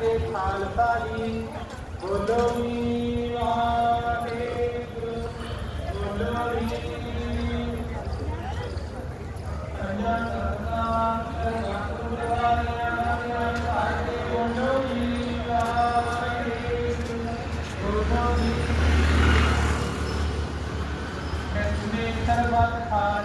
ਤੇ ਖਾਲਸਾ ਜੀ। ਬੋਲੋ ਜੀ ਵਾਹਿਗੁਰੂ। ਬੋਲੋ ਜੀ ਅੰਨਾ ਕਰਨਾ ਸਤਿਗੁਰੂ ਸਰਬਤ ਖਾਲ